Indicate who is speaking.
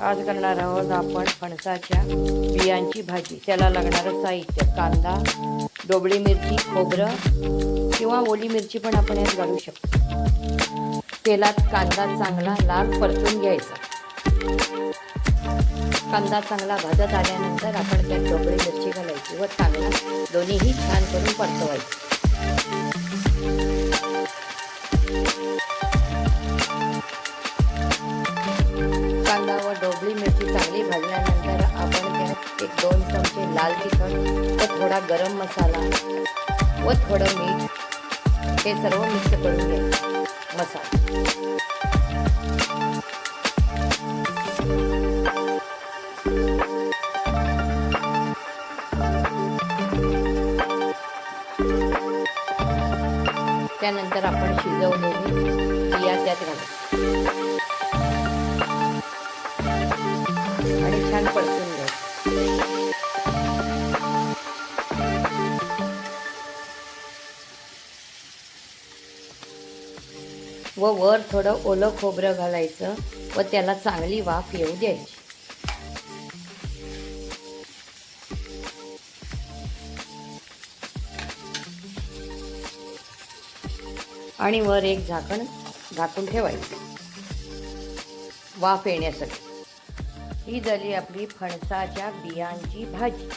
Speaker 1: आज करणार आहोत आपण फणसाच्या बियांची भाजी. त्याला लागणारं साहित्य कांदा डोबळी मिरची खोबरं किंवा ओली मिरची पण आपण यात घालू शकतो. तेलात कांदा चांगला लाल परतून घ्यायचा. कांदा चांगला भाजत आल्यानंतर आपण त्यात डोबळी मिरची घालायची व चांगला दोन्हीही छान करून परतवायची. कांदा मिरची चांगली भाजल्यानंतर आपण त्यात एक दोन चमचे लाल तिखट व थोडा गरम मसाला व थोडं मीठ. हे सर्व मिक्स करून घ्यायचं मसाला. त्यानंतर आपण शिजवलेली बिया त्यात घालू. छान परतून घ्यायचं व वर थोडं ओलं खोबरं घालायचं व त्याला चांगली वाफ येऊ द्यायची. आणि वर एक झाकण झाकून ठेवायचं. वाफ येण्यासाठी. ही झाली आपली फणसाच्या बियांची भाजी.